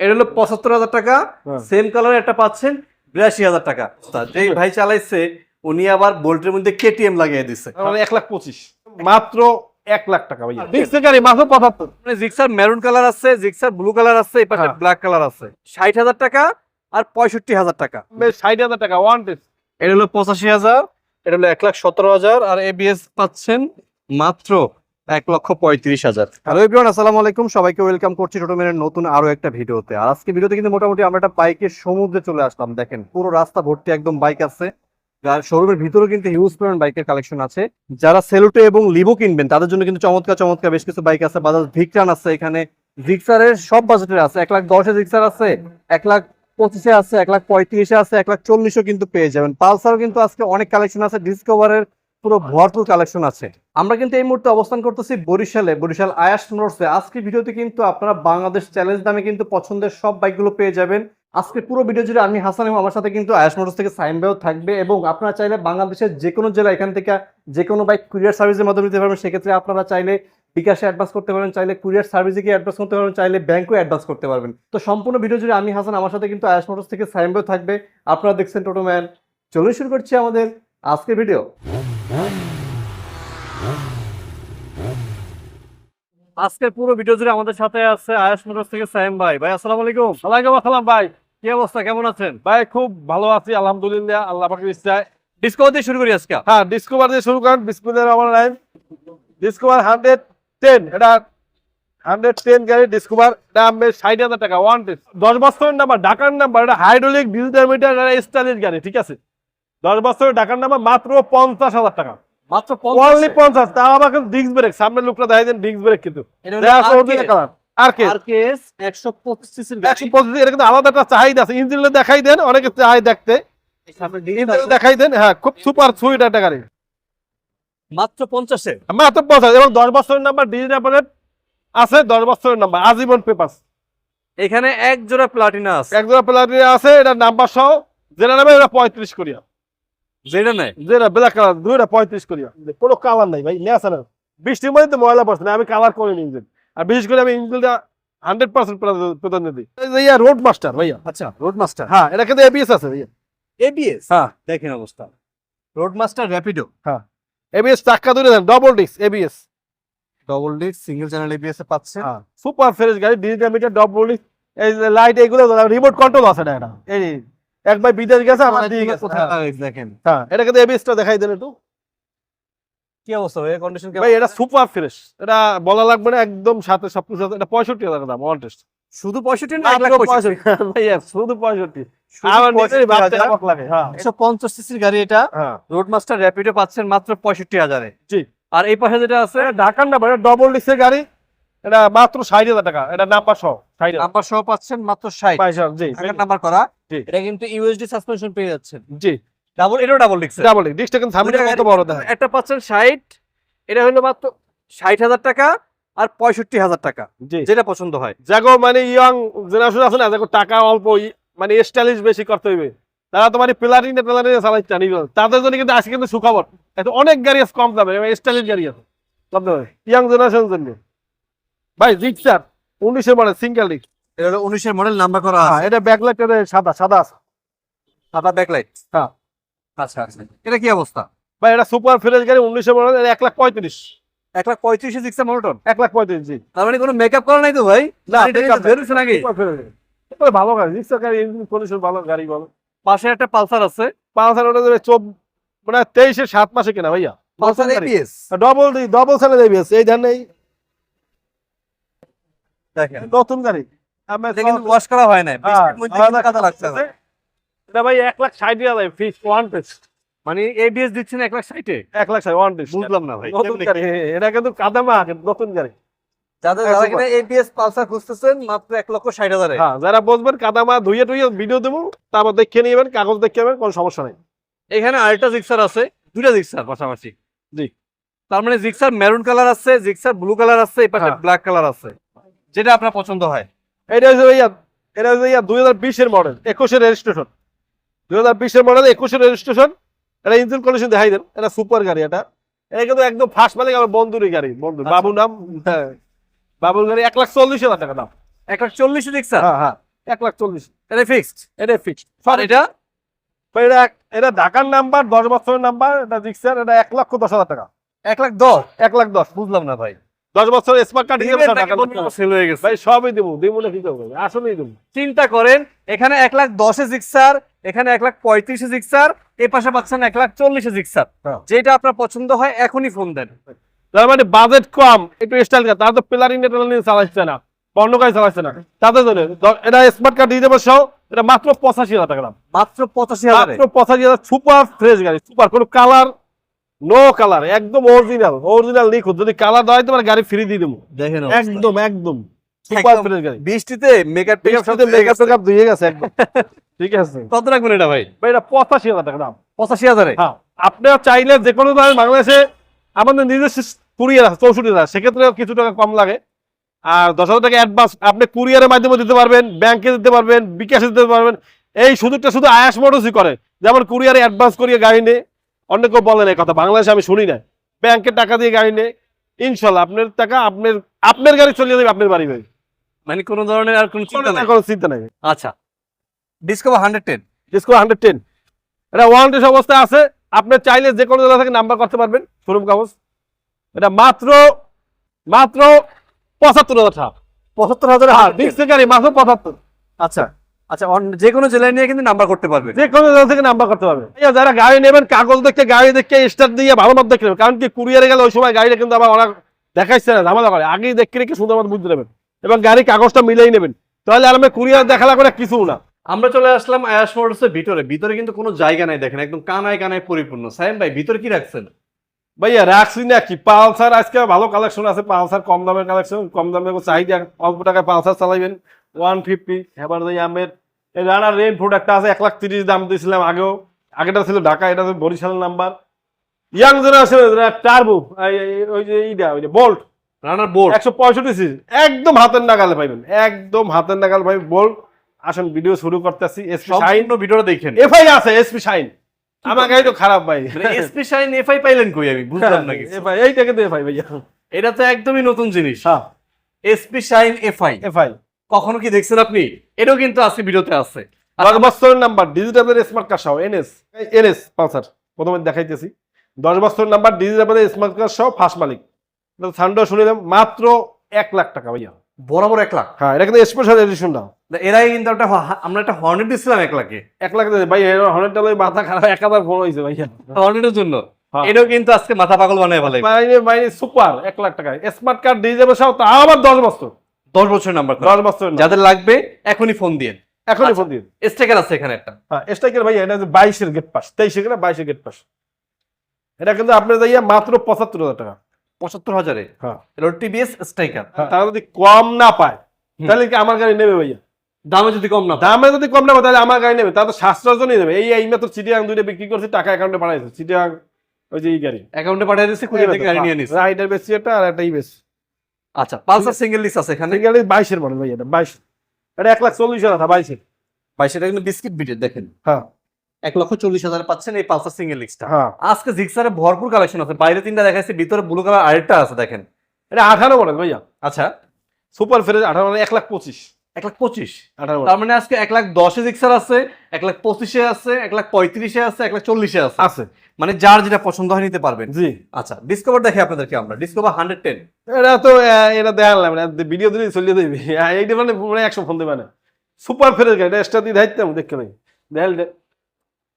এটা হলো পঁচাত্তর হাজার টাকা। হ্যাঁ। সেম কালার একটা পাচ্ছেন বিরাশি হাজার টাকা। যেই ভাই চালাইছে উনি আবার বোল্টের মধ্যে কেটিএম লাগিয়ে দিচ্ছে মানে এক লাখ পঁচিশ। মাত্র এক লাখ টাকা ভাইয়া। দেখছে গাড়ি মাত্র পঁচাত্তর। মানে জিক্সার মেরুন কালার আছে জিক্সার ব্লু কালার আছে হ্যাঁ। ব্ল্যাক কালার আছে। ষাট হাজার টাকা আর পঁয়ষট্টি হাজার টাকা। ষাট হাজার টাকা ওয়ান টেস্ট এটা হলো পঁচাশি হাজার এটা হলো এক লাখ সতেরো হাজার। আর এবিএস পাচ্ছেন মাত্র এক লক্ষ পঁয়ত্রিশ হাজার। হ্যালো এভরিওয়ান, আসসালামু আলাইকুম। সবাইকে ওয়েলকাম করছি টোটোমেনের নতুন আরও একটা ভিডিওতে। আর আজকে ভিডিওতে কিন্তু মোটামুটি আমরা একটা বাইকের সমুদ্রে চলে আসলাম। দেখেন, পুরো রাস্তা ভর্তি একদম বাইক আছে। আর শোরুমের ভিতরেও কিন্তু হিউজ পরিমাণ বাইকের কালেকশন আছে। যারা সেলুটো এবং লিভো কিনবেন, তাদের জন্য কিন্তু চমৎকার চমৎকার বেশ কিছু বাইক আছে। বাজাজ ভিক্রান আছে এখানে। জিক্সারের সব বাজেটের আছে। এক লাখ দশে জিক্সার আছে, এক লাখ পঁচিশে আছে, এক লাখ পঁয়ত্রিশে আছে, এক লাখ চল্লিশও কিন্তু পেয়ে যাবেন। পালসারও কিন্তু আজকে অনেক কালেকশন আছে। ডিসকভারের পুরো ভরপুর কালেকশন আছে। আমরা কিন্তু এই মুহূর্তে অবস্থান করতেছি বরিশালে। বরিশাল আয়াস মোটরসে আজকে ভিডিওতে কিন্তু আপনারা বাংলাদেশ চ্যালেঞ্জ দামে কিন্তু পছন্দের সব বাইকগুলো পেয়ে যাবেন। আজকে পুরো ভিডিও জুড়ে আমি হাসান এবং আমার সাথে কিন্তু আয়াস মোটরস থেকে সাইন ভাইও থাকবে এবং আপনারা চাইলে বাংলাদেশের যে কোনো জেলা এখান থেকে যে কোনো বাইক কুরিয়ার সার্ভিসের মাধ্যমে নিতে পারবেন। সেক্ষেত্রে আপনারা চাইলে বিকাশে অ্যাডভান্স করতে পারবেন চাইলে কুরিয়ার সার্ভিসে গিয়ে অ্যাডভান্স করতে পারবেন, চাইলে ব্যাংকেও অ্যাডভান্স করতে পারবেন। তো সম্পূর্ণ ভিডিও জুড়ে আমি, হাসান, আমার সাথে কিন্তু আয়াস মোটরস থেকে সাইন ভাইও থাকবে। আপনারা দেখছেন টোটো ম্যান চলুন শুরু করছি আমাদের আজকের ভিডিও আজকের পুরো ভিডিও জুড়ে আমাদের সাথে আছে আয়াস মোটরস থেকে সাইম ভাই। ভাই আসসালামু আলাইকুম। ওয়ালাইকুম আসসালাম ভাই। কি অবস্থা? কেমন আছেন? ভাই খুব ভালো আছি আলহামদুলিল্লাহ আল্লাহ পাকের ইচ্ছায়। ডিসকভার দিয়ে শুরু করি আজকে। হ্যাঁ ডিসকভার দিয়ে শুরু করেন বিসমিল্লাহির রহমানির রহিম ডিসকভার হান্ড্রেড টেন এটা হান্ড্রেড টেন গাড়ি ডিসকভার দাম বেশ ষাট হাজার টাকা ওয়ান টেস্ট দশ বছরের নাম্বার ঢাকার নাম্বার এটা হাইড্রোলিক ডিজিটাল মিটার এটা স্টাইলিশ গাড়ি ঠিক আছে? দশ বছরের ঢাকার নাম্বার মাত্র পঞ্চাশ হাজার টাকা। মাত্র অনলি পঞ্চাশ তা আমাকে ডিস্ক ব্রেক সামনের লোকটা দেখাই দেন ডিস্ক ব্রেক কিন্তু। দেখা আছে original color। আর কে আরকেএস 125 সিসির একশো পঁচিশ এটা কিন্তু আলাদা একটা চাহিদা আছে। ইঞ্জিনটা দেখাই দেন অনেকে চাই দেখতে। দেখাই দেন হ্যাঁ খুব সুপার সুইট একটা গাড়ি। মাত্র 50 এ মাত্র পঞ্চাশ এবং দশ বছরের নাম্বার ডিজিটাল আছে দশ বছরের নাম্বার আজীবন পেপার এখানে এক জোড়া প্লাটিনা আছে। একজোড়া প্লাটিনা আছে এটা নাম্বার সহ যেটা নেবে এটা পঁয়ত্রিশ করিয়া। যেটা নাই। যেটা ব্ল্যাক কালার দুইটা পঁয়ত্রিশ করিয়া কোনো কালার নাই ভাই বৃষ্টির মধ্যে ময়লা পড়ছে না আমি কালার করিনি ইঞ্জিন। আর বিশেষ করে আমি ইঞ্জিনটা হান্ড্রেড পার্সেন্ট ভাইয়া রোড মাস্টার ভাইয়া। আচ্ছা রোড মাস্টার হ্যাঁ এটা কিন্তু এবিএস আছে ভাইয়া। এবিএস হ্যাঁ। দেখেন অবস্থা। রোড মাস্টার র্যাপিডো এবিএস চাক্কা দূরে দেন double disc ABS double disc single channel ABS এ পাচ্ছেন। হ্যাঁ। সুপার ফ্রেশ গাড়ি ডিজিটাল মিটার ডবল ডিস্ক এই লাইট এগুলো রিমোট কন্ট্রোল আছে না এটা। এই একবার বিদেশ গেছে আমার দিয়ে গেছে। হ্যাঁ, দেখেন? হ্যাঁ এটা কিন্তু এবিএসটা দেখাই দেন একটু। কি অবস্থা ভাই? কন্ডিশন ভাই এটা সুপার ফ্রেশ এটা বলা লাগবে না একদম সাথে সবকিছু এটা পঁয়ষট্টি হাজার দাম টেস্ট শুধু 65 না 1 লাখ 65 ভাইয়া শুধু পঁয়ষট্টি। শুধু আমার 65 ভাবতে হাজার। অবাক লাগে হ্যাঁ। 150 সিসির গাড়ি এটা। হ্যাঁ। রোড মাস্টার র্যাপিডো পাচ্ছেন মাত্র 65 হাজারে। জি। আর এই পাশে যেটা আছে ঢাকার নাম্বার ডবল ডিস্কের গাড়ি। এটা মাত্র ষাট হাজার টাকা এটা নাম্বার সহ নাম্বার সহ পাচ্ছেন মাত্র 60 পয়সা জি। নাম্বার করা। এটা কিন্তু ইউএসডি সাসপেনশন পেয়ে যাচ্ছেন। জি। ডাবল এটাও ডাবল ডিস্ক ডাবল ডিস্ক ডিস্কটা কিন্তু সামনে কত বড় দেখা একটা পাচ্ছেন ষাট এটা হলো মাত্র ষাট হাজার টাকা আর পঁয়ষট্টি হাজার টাকা জি। যেটা পছন্দ হয়। যাগো মানে ইয়ং জেনারেশন আছে না যাগো টাকা অল্প মানে স্টাইলিশ বেশি করতে হইবে। তারা তো মানে প্লারিং প্লারিং চালাই জানি তাদের জন্য কিন্তু আজকে কিন্তু সুখবর। এত অনেক গাড়ি আছে কম দামে স্টাইলিশ গাড়ি আছে। কম দামে। ইয়ং জেনারেশন জন্য। ভাই রিক্সার উনিশের মানে সিঙ্গেল রিক্স এটা হলো উনিশের মডেল নাম্বার করা হ্যাঁ এটা ব্যাকলাইট সাদা সাদা আছে। সাদা ব্যাকলাইট হ্যাঁ। আচ্ছা আচ্ছা। এটা কি অবস্থা? ভাই এটা সুপার ফ্রেশ গাড়ি উনিশের মডেল এক লাখ পঁয়ত্রিশ। এক লাখ পঁয়ত্রিশে সিক্সা মোটর এক লাখ পঁয়ত্রিশ জি। তার মানে কোনো মেকআপ করা নাই তো ভাই? না, এটা বেরোচ্ছে নাকি? ভালো গাড়ি রিক্সা গাড়ি কন্ডিশন ভালো গাড়ি বলো পাশে একটা পালসার আছে। হাজার ওটা দেবে মানে তেইশের সাত মাসে কেনা ভাইয়া। পালসার। এবিএস ডবল ডবল সেলে দেবে এই ধান নেই। দেখেন। নতুন গাড়ি। এটা কিন্তু ওয়াশ করা হয় না বৃষ্টির মধ্যে আলাদা কিন্তু কাদা লাগছে না। এটা ভাই এক লাখ ষাট হাজার ফিস ওয়ান পিস মানে এবিএস দিচ্ছেন এক লাখ ষাটে? এক লাখ ষাট ওয়ান পিস বুঝলাম না ভাই নতুন গাড়ি। এটা কিন্তু কাদামা কিন্তু নতুন গাড়ি। যাদের যারা কিনা এবিএস পালসার খুঁজতেছেন মাত্র এক লক্ষ ষাট হাজারে। হ্যাঁ যারা বসবেন কাদামা ধুয়ে টুয়ে ভিডিও দেবো তারপর দেখে নেবেন কাগজ দেখে নেবেন কোনো সমস্যা নেই। এখানে আরেকটা জিক্সার আছে দুইটা জিক্সার পাশাপাশি। জি। তার মানে জিক্সার মেরুন কালার আছে জিক্সার ব্লু কালার আছে এই পাশে। ব্ল্যাক কালার আছে। যেটা আপনার পছন্দ হয়। এটা হচ্ছে ভাইয়া এটা হচ্ছে ভাইয়া দুই হাজার বিশের মডেল একুশের রেজিস্ট্রেশন দুই হাজার বিশের মডেল একুশের রেজিস্ট্রেশন এটা ইঞ্জিন কন্ডিশন দেখাই দেন এটা সুপার গাড়ি এটা। এটা কিন্তু একদম ফার্স্ট মালিক আমার বন্ধুরই গাড়ি বন্ধু। আচ্ছা। বাবু নাম হ্যাঁ বাবুর গাড়ি এক লাখ চল্লিশ হাজার টাকা দাম। এক লাখ চল্লিশ জিক্সার হ্যাঁ হ্যাঁ এক লাখ চল্লিশ। এটা ফিক্সড এটা ফিক্সড আর এটা? এটা এটা ঢাকার নাম্বার দশ বছরের নাম্বার এটা জিক্সার এটা এক লক্ষ দশ হাজার টাকা। এক লাখ দশ? এক লাখ দশ। বুঝলাম না ভাই। দশ বছর স্মার্ট কার্ড হিসেবে সেল হয়ে গেছে। ভাই সবই দেবো দেবো না কি করব? আসলেই দেবো। চিন্তা করেন এখানে এক লাখ দশে জিক্সার এখানে এক লাখ পঁয়ত্রিশে জিক্সার এই পাশে পাচ্ছেন এক লাখ চল্লিশে জিক্সার হ্যাঁ। যেটা আপনার পছন্দ হয় এখনই ফোন দেন। তার মানে বাজেট কম একটু স্টাইল তারা তো প্লারিং টেলারিং চালাচ্ছে না কাজ চালাচ্ছে না। তাদের জন্য এটা স্মার্ট কার্ড দিয়ে দেবো সহ এটা মাত্র পঁচাশি হাজার টাকা মাত্র পঁচাশি হাজারে। মাত্র পঁচাশি হাজার সুপার ফ্রেশ গাড়ি সুপার কোনো কালার নো কালার একদম অরিজিনাল অরিজিনাল নিখুঁত। যদি কালার দেওয়া হয় তোমার গাড়ি ফ্রি দিয়ে দেবো। দেখেন একদম একদম। সুপার ফ্রেশ গাড়ি। বৃষ্টিতে মেকআপ মেকআপ সাথে মেকআপ টেকআপ ধুয়ে গেছে একদম। ঠিক আছে। কত রাখবেন এটা ভাই? ভাই এটা পঁচাশি হাজার টাকা দাম। পঁচাশি হাজারে? হ্যাঁ। আপনারা চাইলে যে কোনো ধরনের বাংলাদেশে আমাদের নিজস্ব কুরিয়ার আছে চৌষট্টি হাজার। সেক্ষেত্রে কিছু টাকা কম লাগে। আর দশ হাজার টাকা অ্যাডভান্স আপনি কুরিয়ারের মাধ্যমে দিতে পারবেন ব্যাংকে দিতে পারবেন বিকাশে দিতে পারবেন। এই সুযোগটা শুধু আয়াস মোটরসই করে। যেমন কুরিয়ারে অ্যাডভান্স করিয়ে গাড়ি নেই অন্য কেউ বলেন এই কথা। বাংলাদেশে আমি শুনি না। ব্যাংকের টাকা দিয়ে গাড়ি নেই। ইনশাল্লাহ আপনার টাকা আপনার আপনার গাড়ি চলে যাবে আপনার বাড়ি ভাই মানে কোনো ধরনের আর কোনো চিন্তা নাই? কোনো চিন্তা নাই। আচ্ছা। Discover hundred ten disco hundred ten এটা ওয়ারেন্টি অবস্থায় আছে। আপনি চাইলে যে কোনো জায়গা থেকে নাম্বার করতে পারবেন। শোরুম কাগজ। এটা মাত্র মাত্র পঁচাত্তর হাজার টাকা। পঁচাত্তর হাজারে হ্যাঁ ডিস্কের গাড়ি মাত্র পঁচাত্তর। আচ্ছা। আচ্ছা যে কোনো জেলায় নিয়ে কিন্তু নাম্বার করতে পারবে। যে কোনো জায়গা থেকে নাম্বার করতে পারবে। যারা গাড়ি নেবেন কাগজ দেখে গাড়ি দেখে স্টার্ট দিয়ে ভালো মতো দেখে কারণ কি কুরিয়ারে গেলে ওই সময় গাড়িটা কিন্তু আবার ওরা দেখাইছে না ঝামেলা করে। আগেই দেখে রেখে সুন্দর মতো বুঝতে নেবেন। এবং গাড়ি কাগজটা মিলেই নেবেন। তাহলে আর আমি কুরিয়ার দেখালা করে কিছু না। আমরা চলে আসলাম আয়াস মোটরসের ভিতরে। ভিতরে কিন্তু কোনো জায়গা নাই দেখেন একদম কানায় কানায় পরিপূর্ণ। সাইম ভাই ভিতরে কি রাখছেন? ভাইয়া রাখছি না কি পালসার আজকে ভালো কালেকশন আছে পালসার কম দামের কালেকশন কম দামে চাহিদা অল্প টাকায় পালসার চালাইবেন। ওয়ান ফিফটি এবার ওই আমের এই রানার রেন প্রোডাক্টটা আছে এক লাখ তিরিশ দাম দিয়েছিলাম আগেও। আগেটা ছিল ঢাকা এটা বরিশালের নাম্বার। ইয়াং জেনারেশন টার্বো ওই যে এইটা ওই যে বোল্ট রানার বোর্ড একশো পঁয়ষট্টি সিসি একদম হাতের নাগালে পাইবেন একদম হাতের নাগাল পাইবেন বোল্ট আসুন ভিডিও শুরু করতেছি এসপি শাইন ভিডিওটা দেখেন। এফআই আছে এসপি শাইন আমার গাড়ি তো খারাপ ভাই। এসপি শাইন এফআই পাইলেন কই আমি? বুঝলাম না এফআই এইটাকে তো এফআই ভাইয়া এটা তো একদমই নতুন জিনিস। হ্যাঁ। এসপি শাইন এফআই এফআই কখনো কি দেখছেন আপনি? এটাও কিন্তু আজকে ভিডিওতে আছে। দশ নাম্বার ডিজিটাল স্মার্ট কার্ড সহ এনএস এনএস পালসার প্রথমে দেখাইতেছি। দশ বছরের নাম্বার ডিজিটাল স্মার্ট কার্ড সহ ফার্স্ট মালিক। সান্ডো শুনে দিলাম মাত্র এক লাখ টাকা ভাইয়া। বরাবর এক লাখ? হ্যাঁ এটা কিন্তু স্পেশাল এডিশন দাও। এরাই কিন্তু একটা আমরা একটা হর্নেট দিচ্ছিলাম এক লাখে। এক লাখ দিয়ে ভাই হনেরটা লই মাথা খারাপ এক হাজার ফোন হয়েছে ভাইয়া। হর্নেটের জন্য? হ্যাঁ। এটাও কিন্তু আজকে মাথা পাগল বানায় মাইনে মাইনে সুপার এক লাখ টাকা স্মার্ট কার্ড ডিজিটাল সহ তা আবার দশ বছর দশ বছর নাম্বার দশ বছর যাদের লাগবে এখনই ফোন দিয়ে এখনই আচ্ছা। ফোন দিন। স্টেকার আছে এখানে একটা। হ্যাঁ স্ট্রাইকের ভাইয়া এটা বাইশের গেট পাস তেইশের গেলে বাইশের গেট পাস এটা কিন্তু আপনার যাইয়া মাত্র পঁচাত্তর হাজার টাকা। পঁচাত্তর হাজারে? হ্যাঁ। এটা টিভিএস স্ট্রাইকার তারা যদি কম না পায় তাহলে কি আমার গাড়ি নেবে ভাইয়া? দামে যদি কম না। দামে যদি কম না তাহলে আমার গাড়ি নেবে। তাহলে সাতশো জনই নেবে। এই এই মাত্র চিটিয়াং দুইটা বিক্রি করছি টাকা অ্যাকাউন্টে পাঠাইছে। চিটিয়াং ওই যে এই গাড়ি। অ্যাকাউন্টে পাঠিয়ে দিচ্ছে থেকে গাড়ি নিয়ে নিস রাইডার বেশি একটা আর একটাই বেশি। আচ্ছা পালসার সিঙ্গেল লিস আছে এখানে? এই গাড়ি বাইশের মডেল ভাই এটা বাইশ। এটা এক লাখ চল্লিশ হাজার বাইশের। ভাই এটা কিন্তু বিস্কিট বিটের দেখেন। হ্যাঁ। এক লক্ষ চল্লিশ হাজার পাচ্ছেন এই পালসার সিঙ্গেল লিক্সটা হ্যাঁ। আজকে জিক্সারে ভরপুর কালেকশন আছে বাইরে তিনটা দেখাইছে ভিতরে ব্লু কালার আরেকটা আছে দেখেন। এটা আঠারো মডেল ভাইয়া। আচ্ছা। সুপার ফ্রেশ আঠারো মডেল এক লাখ পঁচিশ। এক লাখ পঁচিশ আঠারো তার মানে আজকে এক লাখ দশে জিক্সার আছে এক লাখ পঁচিশে আছে এক লাখ পঁয়ত্রিশে আছে এক লাখ চল্লিশে আছে। আছে। মানে যার যেটা পছন্দ হয় নিতে পারবেন। জি। আচ্ছা ডিসকভার দেখে আপনাদেরকে আমরা। ডিসকভার হান্ড্রেড টেন এটা তো এটা দেখালাম না। ভিডিও দিলে চলিয়ে দেবে। এইটা মানে মানে একশো ফোন দেবে না। সুপার ফেরত গাড়ি এটা এক্সট্রা দিয়ে ধাইতাম দেখতে দেখাল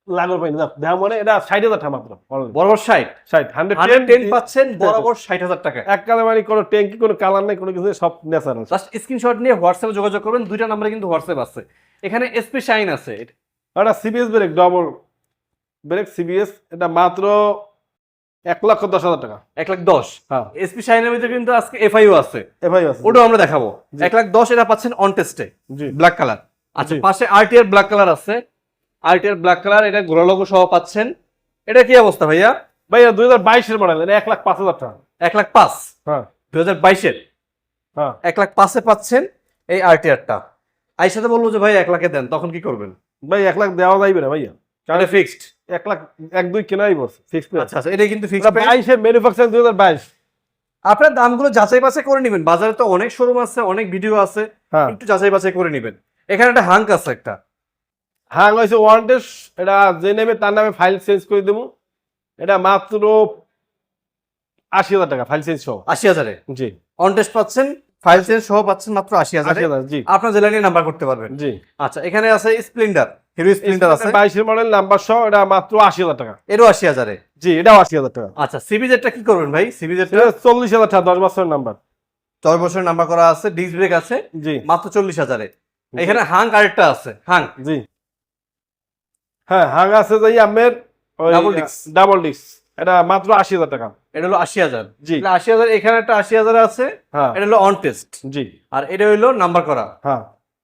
লাগর পাইনি। যা দেখা মানে এটা ষাট হাজার টাকা মাত্র। বরাবর ষাট? ষাট হান্ড্রেড টেন পাচ্ছেন বরাবর ষাট হাজার টাকা। এক কালে মানে কোনো ট্যাঙ্কি কোনো কালার নেই কোনো কিছু সব ন্যাচারাল জাস্ট স্ক্রিনশট নিয়ে হোয়াটসঅ্যাপে যোগাযোগ করবেন দুইটা নাম্বারে কিন্তু হোয়াটসঅ্যাপ আছে। এখানে এসপি শাইন আছে। এটা CBS brake double brake CBS এটা মাত্র এক লক্ষ দশ হাজার টাকা। এক লাখ দশ? হ্যাঁ। এসপি শাইনের ভিতরে কিন্তু আজকে এফআইও আছে। এফআই আছে ওটাও আমরা দেখাবো। এক লাখ দশ এটা পাচ্ছেন অন টেস্টে ব্ল্যাক কালার আচ্ছা। পাশে আরটিআর ব্ল্যাক কালার আছে। আরটিআর ব্ল্যাক কালার এটা গোলা লোগো সহ পাচ্ছেন। এটা কি অবস্থা ভাইয়া? ভাইয়া দুই হাজার বাইশের মডেল এটা এক লাখ পাঁচ হাজার টাকা। এক লাখ পাঁচ? হ্যাঁ। দুই হাজার বাইশের? হ্যাঁ। এক লাখ পাঁচে পাচ্ছেন এই আরটিআরটা আইসাতে বলল যে ভাই এক লাখে দেন তখন কি করবেন? ভাই এক লাখ দেওয়া যাইবে না ভাইয়া। এটা ফিক্সড এক লাখ এক দুই কেনাই বস ফিক্স আচ্ছা আচ্ছা এটা কিন্তু ফিক্সড বাইশের ম্যানুফ্যাকচারিং দুই হাজার বাইশ। আপনার দামগুলো যাচাই বাছাই করে নেবেন। বাজারে তো অনেক শোরুম আছে অনেক ভিডিও আছে। হ্যাঁ। একটু যাচাই বাছাই করে নেবেন। এখানে একটা হাঙ্ক আছে একটা। হ্যাঁ হয়েছে ওয়ারেন্টেস এটা যে নেবে তার নামে ফাইল চেঞ্জ করে দেবো। এটা মাত্র আশি হাজার টাকা ফাইল চেঞ্জ সহ। আশি হাজারে? জি। অন পাচ্ছেন ফাইল চেঞ্জ সহ পাচ্ছেন মাত্র আশি হাজার। জি। আপনার জেলা নিয়ে নাম্বার করতে পারবেন। জি। আচ্ছা এখানে আছে স্প্লেন্ডার হিরো স্প্লেন্ডার আছে। বাইশের মডেল নাম্বার সহ এটা মাত্র আশি হাজার টাকা। এরও আশি হাজারে? জি এটাও আশি হাজার টাকা। আচ্ছা সিবিজেডটা কি করবেন ভাই? সিবিজেডটা এটা চল্লিশ হাজার টাকা দশ বছরের নাম্বার দশ বছরের নাম্বার করা আছে ডিস্ক ব্রেক আছে। জি। মাত্র চল্লিশ হাজারে। এখানে হাঙ্ক আরেকটা আছে হাঙ্ক জি। হ্যাঁ হাং আছে যাই আমের। ডাবল ডিস্ক এটা মাত্র আশি হাজার টাকা। এটা হলো আশি হাজার। জি। আশি হাজার এখানে একটা আশি হাজার আছে হ্যাঁ। এটা হলো অন টেস্ট জি। আর এটা হলো নাম্বার করা। হ্যাঁ।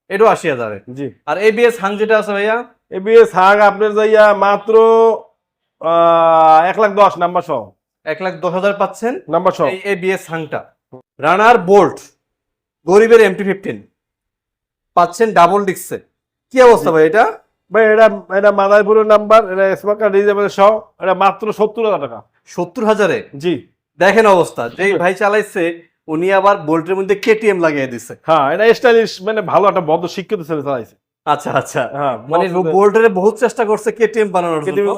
এটাও আশি হাজারে। জি। আর এবিএস হাং যেটা আছে ভাইয়া? এবিএস হাং আপনার যাইয়া মাত্র এক লাখ দশ নাম্বার সহ। এক লাখ দশ হাজার পাচ্ছেন। নাম্বার সহ। এবিএস হাংটা। রানার বোল্ট গরিবের এমটি ফিফটিন পাচ্ছেন ডাবল ডিক্সে কি অবস্থা ভাই এটা? ভাই এটা এটা মাদারপুরের নাম্বার এটা স্মার্ট কার্ড সহ এটা মাত্র সত্তর হাজার টাকা। সত্তর হাজারে? জি। দেখেন অবস্থা যে ভাই চালাইছে উনি আবার বোল্টের মধ্যে কেটিএম লাগিয়ে দিছে। হ্যাঁ এটা স্টাইলিশ মানে ভালো একটা বদ্ধ শিক্ষিত ছেলে চালাইছে। আচ্ছা আচ্ছা। হ্যাঁ মানে বোল্টের বহুত চেষ্টা করছে কেটিএম বানানোর জন্য।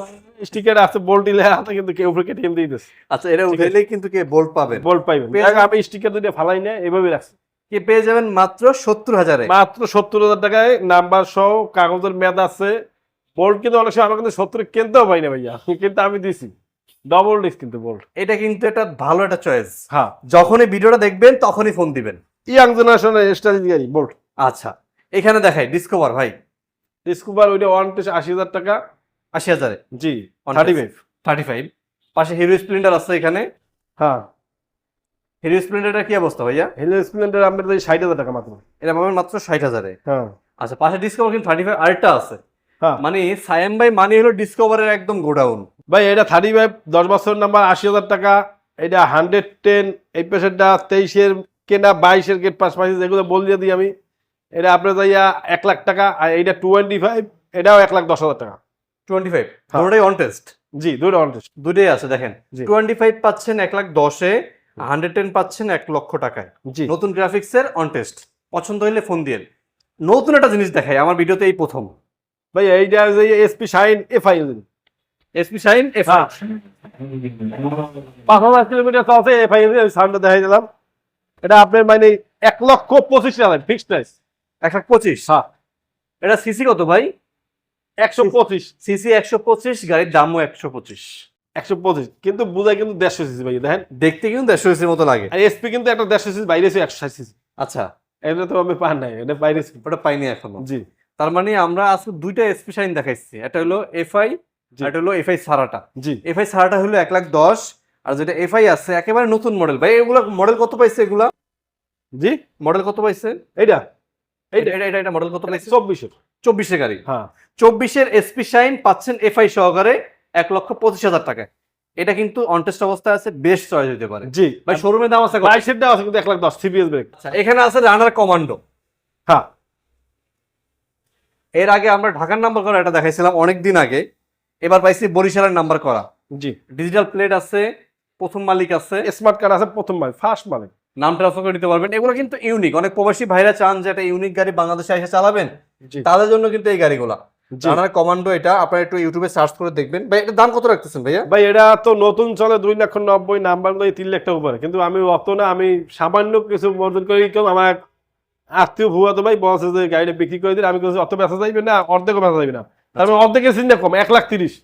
স্টিকার আছে বোল্ট দিলে হাতে কিন্তু কেউ উপরে কেটিএম দিয়ে দিচ্ছে আচ্ছা এটা ঠিক কিন্তু কে বোল্ট পাবেন। বোল্ট পাইবেন। আমি স্টিকার দুটো ফালাই না এইভাবে রাখছি। কে পেয়ে যাবেন মাত্র সত্তর হাজারে? মাত্র সত্তর হাজার টাকায় নাম্বার সহ কাগজের মেয়াদ আছে। বোল্ট কিন্তু অনেক সময় আমরা কিন্তু সত্তর কিনতেও পাই না ভাইয়া। কিন্তু আমি দিছি। ডবল ডিস্ক কিন্তু বোল্ট এটা কিন্তু একটা ভালো একটা চয়েস হ্যাঁ। যখনই ভিডিওটা দেখবেন তখনই ফোন দিবেন। ইয়াং জেনারেশনের স্টাইল গাড়ি বোল্ট আচ্ছা। এখানে দেখাই ডিসকভার ভাই। ডিসকভার ওইটা ওয়ান টেস আশি হাজার টাকা। আশি হাজারে? জি থার্টি ফাইভ থার্টি ফাইভ পাশে হিরো স্প্লেন্ডার আছে এখানে। হ্যাঁ। হিরো স্প্লেন্ডারটা কি অবস্থা ভাইয়া? হিলো স্প্লেন্ডার আমাদের এই ষাট হাজার টাকা মাত্র। এটা পাবেন মাত্র ষাট হাজারে। হ্যাঁ। আচ্ছা পাশে ডিসকভার কিন্তু থার্টি ফাইভ আরেকটা আছে। হ্যাঁ। মানে সায়েম ভাই মানে হলো ডিসকভারের একদম গোডাউন। ভাই এটা থার্টি ফাইভ দশ বছর নাম্বার আশি হাজার টাকা। এটা হান্ড্রেড টেন এই পেশেন্টটা তেইশের কেনা বাইশের গেট পাস পাইছে যেগুলো বল দিয়ে দিই আমি। এটা আপনার যাইয়া এক লাখ টাকা আর এইটা টোয়েন্টি ফাইভ এটাও এক লাখ দশ হাজার টাকা। টোয়েন্টি ফাইভ হ্যাঁ। দুটোই অন টেস্ট জি দুটো অনটেস্ট দুটোই আছে দেখেন। টোয়েন্টি ফাইভ পাচ্ছেন এক লাখ দশে। হান্ড্রেড টেন পাচ্ছেন এক লক্ষ টাকায়। জি। নতুন গ্রাফিক্সের অন টেস্ট পছন্দ হইলে ফোন দিয়ে নতুন একটা জিনিস দেখাই আমার ভিডিওতে এই প্রথম। ভাই এইটা যে SP Shine F I SP Shine F পাঁচ হাজার কিলোমিটার চলছে এফ আই সাউন্ডটা দেখাই দিলাম। এটা আপনার মানে এক লক্ষ পঁচিশ হাজার ফিক্সড প্রাইস এক লাখ পঁচিশ? হ্যাঁ। এটা সিসি কত ভাই? একশো পঁচিশ। সিসি একশো পঁচিশ গাড়ির দামও একশো পঁচিশ। একশো পঁচিশ কিন্তু বুঝায় কিন্তু দেড়শো সিসি ভাই দেখেন। দেখতে কিন্তু দেড়শো সিসির মতো লাগে। আর এসপি কিন্তু একটা দেড়শো সিসি বাইরে আছে একশো ষাট সিসি। আচ্ছা। এটা তো আমি পান নাই এটা বাইরে। ওটা পাইনি এখনও। জি। তার মানে আমরা আজকে দুইটা এসপি শাইন দেখাইছি একটা হলো এফআই জি। একটা হলো এফআই সারাটা। জি। এফআই সারাটা হলো এক লাখ দশ আর যেটা এফআই আছে একেবারে নতুন মডেল ভাই এগুলো মডেল কত পাইছে এগুলা? জি। মডেল কত পাইছে? এইটা। এটা এটা এটা এটা মডেল কত পাইছে? চব্বিশের। চব্বিশের গাড়ি। হ্যাঁ। চব্বিশের এসপি শাইন পাচ্ছেন এফআই সহকারে এক লক্ষ পঁচিশ হাজার টাকায় এটা কিন্তু অনটেস্ট অবস্থায় আছে বেশ চয়েস হতে পারে। জি। ভাই শোরুমের দাম আছে? বাইশের দাম আছে কিন্তু এক লাখ দশ সিবিএস ব্রেক আচ্ছা এখানে আছে রানার কমান্ডো হ্যাঁ। এর আগে আমরা ঢাকার নাম্বার করা এটা দেখাইছিলাম অনেক দিন আগে। এবার পাইছি বরিশালের নাম্বার করা। জি। ডিজিটাল প্লেট আছে প্রথম মালিক আছে। স্মার্ট কার্ড আছে প্রথম মালিক ফার্স্ট মালিক। নাম ট্রান্সফার করে নিতে পারবেন। এগুলো কিন্তু ইউনিক অনেক প্রবাসী ভাইরা চান যে একটা ইউনিক গাড়ি বাংলাদেশে এসে চালাবেন। তাদের জন্য কিন্তু এই গাড়িগুলা। রানার কমান্ডো এটা আপনারা একটু ইউটিউবে সার্চ করে দেখবেন। ভাই এটা দাম কত রাখতেছেন ভাইয়া? ভাই এটা তো নতুন চলে দুই লক্ষ নব্বই নাম্বারগুলো তিন লাখ টাকা উপরে। কিন্তু আমি অত না আমি সামান্য কিছু বর্জন করি কেউ আমার আত্মীয় ভুয়া তো ভাই বলছে যে গাড়িটা বিক্রি করে দিন আমি কিছু অত বেচা যাইবে না অর্ধেকও বেচা যাইবে না। তার মানে অর্ধেকের চিন্তা কম এক লাখ তিরিশ।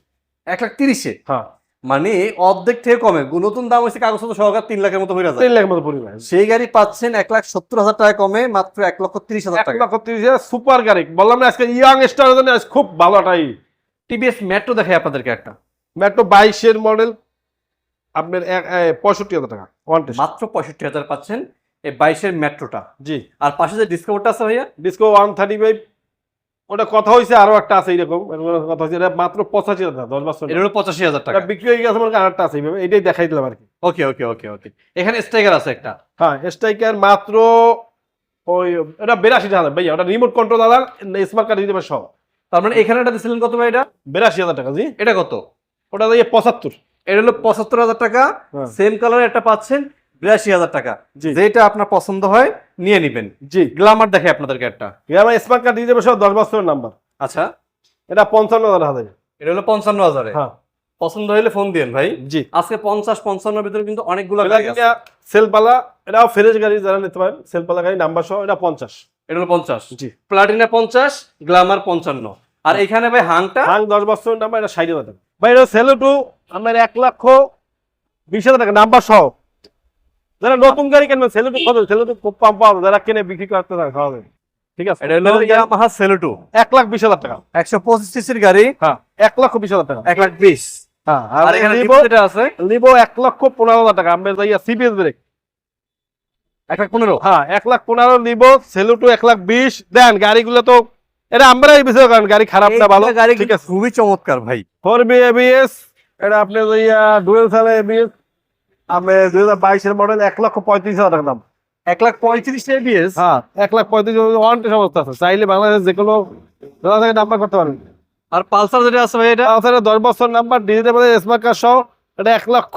এক লাখ তিরিশে? হ্যাঁ। মানে অর্ধেক থেকে কমে। নতুন দাম হচ্ছে কাগজপত্র সহকার তিন লাখের মতো হয়ে তিন লাখ মতো পরিমাণ সেই গাড়ি পাচ্ছেন এক লাখ সত্তর হাজার টাকা কমে মাত্র এক লক্ষ তিরিশ হাজার এক টাকা। লক্ষ তিরিশ হাজার সুপার গাড়ি। বললাম না আজকে ইয়াং স্টার জন্য খুব ভালো এটাই টিভিএস মেট্রো দেখাই আপনাদেরকে একটা। মেট্রো বাইশের মডেল আপনার পঁয়ষট্টি হাজার টাকা। ওয়ান মাত্র পঁয়ষট্টি হাজার পাচ্ছেন এই বাইশের মেট্রোটা জি। আর পাশে যে ডিসকাউন্টটা আছে ভাইয়া? ডিসকো ওয়ান থার্টি ফাইভ ওটা কথা হয়েছে আরও একটা আছে এরকম কথা হয়েছে এটা মাত্র পঁচাশি হাজার দশ বছর এটা হলো পঁচাশি হাজার টাকা। বিক্রি হয়ে গেছে মনে হয় আরেকটা আছে এইভাবে এটাই দেখাই দিলাম আর কি। ওকে ওকে ওকে ওকে। এখানে স্ট্রাইকার আছে একটা। হ্যাঁ স্ট্রাইকার মাত্র ওই এটা বিরাশি হাজার ভাইয়া ওটা রিমোট কন্ট্রোল দাদা স্মার্ট কার্ড দিতে পারে সব। তার মানে এখানে একটা দিছিলেন কত ভাই এটা? বিরাশি হাজার টাকা জি। এটা কত? ওটা দিয়ে পঁচাত্তর। এটা হলো পঁচাত্তর হাজার টাকা। হ্যাঁ। সেম কালার একটা পাচ্ছেন। বিরাশি হাজার টাকা। যেটা আপনার পছন্দ হয় নিয়ে নিবেন। জি। গ্লামার দেখে আপনাদেরকে একটা গ্রামে স্মার্ট কার্ড দিয়ে দেবে সব দশ বছরের নাম্বার। আচ্ছা। এটা পঞ্চান্ন হাজার। হাজার এটা হলো পঞ্চান্ন হাজারে হ্যাঁ। পছন্দ হলে ফোন দিন ভাই। জি। আজকে পঞ্চাশ পঞ্চান্নের ভিতরে কিন্তু অনেকগুলো সেলপালা এটাও ফ্রেশ গাড়ি যারা নিতে পারেন সেলপালা গাড়ি নাম্বার সহ এটা পঞ্চাশ। এটা হলো পঞ্চাশ। জি। প্লাটিনা পঞ্চাশ গ্লামার পঞ্চান্ন। আর এখানে ভাই হাংটা? হাং দশ বছরের নাম্বার এটা ষাট হাজার টাকা। ভাই এটা সেলো টু আমার এক লক্ষ বিশ হাজার টাকা নাম্বার সহ। যারা নতুন গাড়ি কিনবেন সেলো টু কত? সেলো টু খুব কম পাওয়া যারা কিনে বিক্রি করতে হবে ঠিক আছে? এটা হলো ইয়ামাহা সেলুটু এক লাখ বিশ হাজার টাকা। একশো পঁচিশ সিসির গাড়ি। হ্যাঁ। এক লক্ষ বিশ হাজার টাকা। এক লাখ বিশ। হ্যাঁ আর এখানে লিবো আছে? লিবো এক লক্ষ পনেরো হাজার টাকা। আমরা যাইয়া সিবিএস ব্রেক এক লাখ পনেরো? হ্যাঁ এক লাখ পনেরো সেলুটু এক লাখ বিশ। দেন গাড়িগুলো তো এটা আমরাই বেশি কারণ গাড়ি খারাপ না ভালো। গাড়ি ঠিক আছে। খুবই চমৎকার ভাই। ফোর বি এবিএস এটা আপনি যাইয়া ডুয়েল সালে এবিএস আমি দুই হাজার বাইশের মডেল এক লক্ষ পঁয়ত্রিশ হাজার টাকা দাম। এক লাখ পঁয়ত্রিশ এবিএস হ্যাঁ এক লাখ পঁয়ত্রিশ ওয়ারেন্টি অবস্থা আছে। চাইলে বাংলাদেশ যে কোনো থেকে নাম্বার করতে পারেন। আর পালসার যেটা আছে ভাই এটা? তাছাড়া দশ বছর নাম্বার ডিজিটাল স্মার্ট কার্ড সহ এটা এক লক্ষ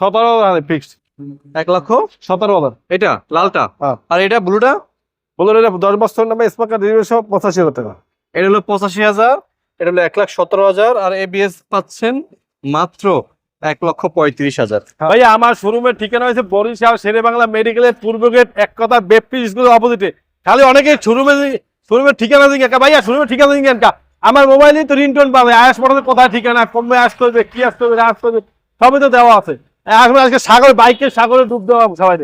সতেরো হাজার ফিক্সড এক লক্ষ? সতেরো হাজার। এটা? লালটা? হ্যাঁ। আর এটা ব্লুটা? বলুন এটা দশ বছর নাম্বার স্মার্ট কার্ড ডিজিটাল সহ পঁচাশি হাজার টাকা। এটা হলো পঁচাশি হাজার এটা হলো এক লাখ সতেরো হাজার আর এবিএস পাচ্ছেন মাত্র এক লক্ষ পঁয়ত্রিশ হাজার। ভাই আমার শোরুমের ঠিকানা হয়েছে বরিশাল শেরে বাংলা মেডিকেলের পূর্ব গেট এক কথা বেপি স্কুলের অপোজিটে। খালি অনেকে শোরুমে শোরুমের ঠিকানা দিন ভাইয়া শোরুমের ঠিকানা দিন কেন আমার মোবাইলেই তো রিংটোন পাবে। আয়াস পড়াতে কোথায় ঠিকানা? কমবে আসতে হবে? কি আসতে হবে? আসতে হবে? সবই তো দেওয়া আছে। আসলে আজকে সাগর বাইকের সাগরে ডুব দেওয়া সবাই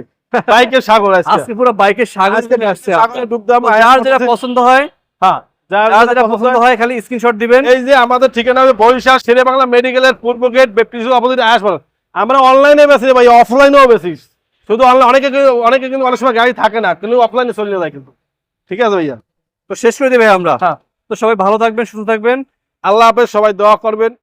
বাইকের সাগর আজকে। পুরো বাইকের সাগর আজকে আসছে সাগরে ডুব দেওয়া যার যেটা পছন্দ হয়। হ্যাঁ। পছন্দ হয় খালি স্ক্রিনশট দিবেন। এই যে আমাদের ঠিকানা হবে বরিশাল শেরে বাংলা মেডিকেলের পূর্ব গেট বেপ্টিস অপোজিট আয়াসপাড়া আমরা অনলাইনে বেশি ভাই অফলাইনেও বেশি। শুধু অনলাইন অনেকে অনেকে কিন্তু অনেক সময় গাড়ি থাকে না কিন্তু অফলাইনে চলে যায় কিন্তু। ঠিক আছে ভাইয়া? তো শেষ করে দিবে আমরা। হ্যাঁ। তো সবাই ভালো থাকবেন সুস্থ থাকবেন। আল্লাহ হাফেজ সবাই দোয়া করবেন।